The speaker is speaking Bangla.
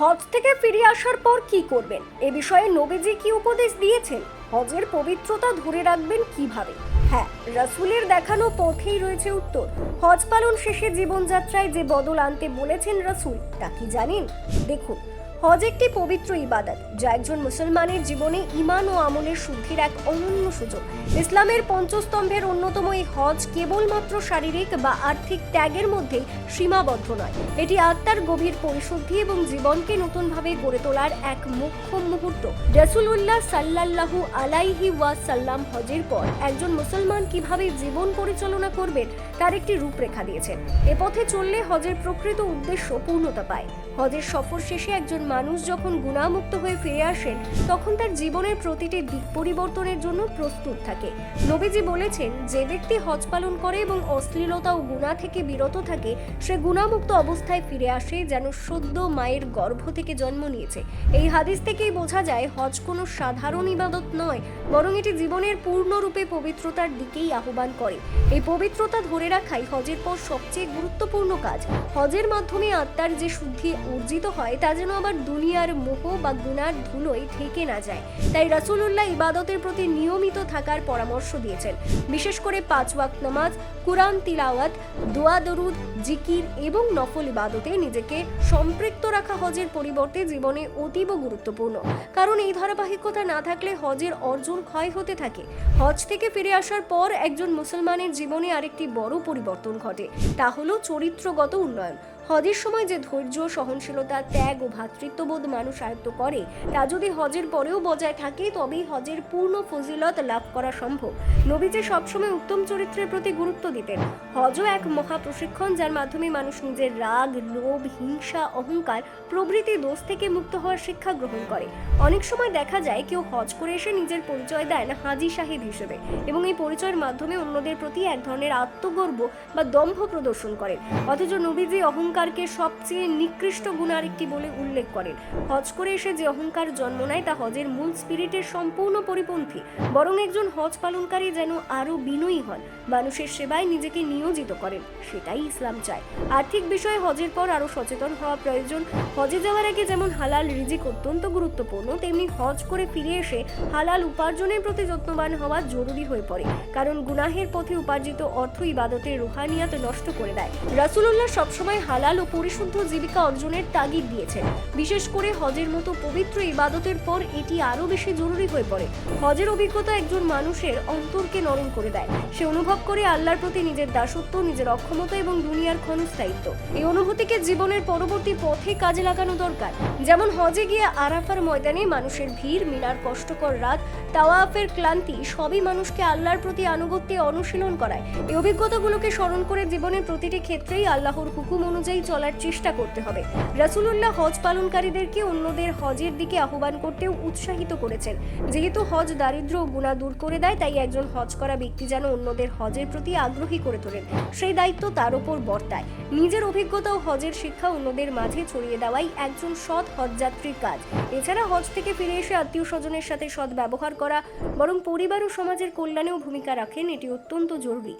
হজ থেকে ফিরে আসার পর কি করবেন? এ বিষয়ে নবীজি কি উপদেশ দিয়েছেন? হজের পবিত্রতা ধরে রাখবেন কীভাবে? হ্যাঁ রাসুলের দেখানো পথেই রয়েছে উত্তর। হজ পালন শেষে জীবনযাত্রায় যে বদল আনতে বলেছেন রাসুল, তা কি জানেন? দেখুন হজ একটি পবিত্র ইবাদত, যা একজন মুসলমানের জীবনে ইমান ও আমলের শুদ্ধির এক অনন্য সুযোগ। ইসলামের পঞ্চস্তম্ভের অন্যতম এই হজ কেবলমাত্র শারীরিক বা আর্থিক ত্যাগের মধ্যে সীমাবদ্ধ নয়। এটি আত্মার গভীর পরিশুদ্ধি এবং জীবনকে নতুনভাবে গড়ে তোলার এক মুখ্য মুহূর্ত। রসুল্লাহ সাল্লাল্লাহু আলাইহি ওয়াসাল্লাম হজের পর একজন মুসলমান কীভাবে জীবন পরিচালনা করবেন, তার একটি রূপরেখা দিয়েছেন। এ পথে চললে হজের প্রকৃত উদ্দেশ্য পূর্ণতা পায়। হজের সফর শেষে একজন মানুষ যখন গুণামুক্ত হয়ে ফিরে আসেন, তখন তার জীবনের প্রতিটি দিক পরিবর্তনের জন্য প্রস্তুত থাকে। নবীজি বলেছেন, যে ব্যক্তি হজ পালন করে এবং অশ্লীলতা ও গুণা থেকে বিরত থাকে, সে গুণামুক্ত অবস্থায় ফিরে আসে যেন সদ্য মায়ের গর্ভ থেকে জন্ম নিয়েছে। এই হাদিস থেকেই বোঝা যায়, হজ কোনো সাধারণ ইবাদত নয়, বরং এটি জীবনের পূর্ণরূপে পবিত্রতার দিকেই আহ্বান করে। এই পবিত্রতা ধরে রাখাই হজের পর সবচেয়ে গুরুত্বপূর্ণ কাজ। হজের মাধ্যমে আত্মার যে শুদ্ধি অর্জিত হয়, তা যেন আবার দুনিয়ার মোহ বা গুনার ধুলোয় থেকে না যায়। তাই রাসূলুল্লাহ ইবাদতের প্রতি নিয়মিত থাকার পরামর্শ দিয়েছেন। বিশেষ করে পাঁচ ওয়াক্ত নামাজ, কুরআন তিলাওয়াত, দোয়া, দরুদ, জিকির এবং নফল ইবাদতে নিজেকে সম্পৃক্ত রাখা হজের পরিবর্তে জীবনে অতীব গুরুত্বপূর্ণ। কারণ এই ধারাবাহিকতা না থাকলে হজের অর্জন ক্ষয় হতে থাকে। হজ থেকে ফিরে আসার পর একজন মুসলমানের জীবনে আরেকটি বড় পরিবর্তন ঘটে। তা হলো চরিত্রগত উন্নয়ন। হজের সময় যে ধৈর্য, সহনশীলতা, ত্যাগ ও ভ্রাতৃত্ববোধ মানুষ আয়ত্ত করে, তা যদি হজের পরেও বজায় থাকে, তবেই হজের পূর্ণ ফজিলত লাভ করা সম্ভব। নবীজি সবসময় উত্তম চরিত্রের প্রতি গুরুত্ব দিতেন, হজও এক মহা প্রশিক্ষণ যার মাধ্যমে মানুষ নিজের রাগ, লোভ, হিংসা, অহংকার প্রভৃতি দোষ থেকে মুক্ত হওয়ার শিক্ষা গ্রহণ করে। অনেক সময় দেখা যায় কেউ হজ করে এসে নিজের পরিচয় দেন হাজি সাহেব হিসেবে এবং এই পরিচয়ের মাধ্যমে অন্যদের প্রতি এক ধরনের আত্মগর্ব বা দম্ভ প্রদর্শন করেন। অথচ নবীজি অহংকারকে সবচেয়ে নিকৃষ্ট গুণার একটি বলে উল্লেখ করেন। হজ করে এসে যে অহংকার জন্ম নেয়, তা হজের মূল স্পিরিটের সম্পূর্ণ পরিপন্থী। বরং একজন হজ পালনকারী যেন আরও বিনয়ী হন, মানুষের সেবায় নিজেকে নিয়োজিত করেন, সেটাই ইসলাম চায়। আর্থিক বিষয়ে হজের পর আরও সচেতন হওয়া প্রয়োজন। হজে যাওয়ার আগে যেমন হালাল রিজিক অত্যন্ত গুরুত্বপূর্ণ, তেমনি হজ করে ফিরে এসে হালাল উপার্জনের প্রতি যত্নবান হওয়া জরুরি হয়ে পড়ে। কারণ গুনাহের পথে উপার্জিত অর্থ ইবাদতের রুহানিয়াত নষ্ট করে দেয়। রাসূলুল্লাহ সবসময় হালাল ও পরিশুদ্ধ জীবিকা অর্জনের তাগিদ দিয়েছেন। বিশেষ করে হজের মতো পবিত্র ইবাদতের পর এটি আরও বেশি জরুরি হয়ে পড়ে। হজের অভিজ্ঞতা একজন মানুষের অন্তরকে নরম করে দেয়। সে অনুভব করে আল্লাহর প্রতি নিজের দাসত্ব, নিজের অক্ষমতা এবং দুনিয়ার ক্ষণস্থায়িত্ব। এই অনুভূতিকে জীবনের পরবর্তী পথে কাজে লাগানো দরকার। যেমন হজে গিয়ে আরাফার ময়দানে মানুষের ভিড়, মিনার কষ্টকর রাত, তাওয়াফের ক্লান্তি, সবই মানুষকে আল্লাহর প্রতি আনুগত্যে অনুশীলন করায়। এই অভিজ্ঞতাগুলোকে স্মরণ করে জীবনের প্রতিটি ক্ষেত্রেই আল্লাহর হুকুম অনুযায়ী চলার চেষ্টা করতে হবে। রাসূলুল্লাহ হজ পালনকারীদেরকে অন্যদের হজের দিকে আহ্বান করতেও উৎসাহিত করেছেন। যেহেতু হজ দারিদ্র ও গুণা দূর করে দেয়, তাই একজন হজ করা ব্যক্তি যেন অন্যদের হজের প্রতি আগ্রহী করে তোলেন। সেই দায়িত্ব তার উপর বর্তায়। নিজের অভিজ্ঞতা ও হজের শিক্ষা অন্যদের মাঝে ছড়িয়ে দেওয়াই একজন সৎ হজযাত্রীর কাজ। এছাড়া হজ থেকে ফিরে এসে আত্মীয় স্বজনের সাথে সৎ ব্যবহার করা, বরং পরিবার ও সমাজের কল্যাণেও ভূমিকা রাখেন, এটি অত্যন্ত জরুরি।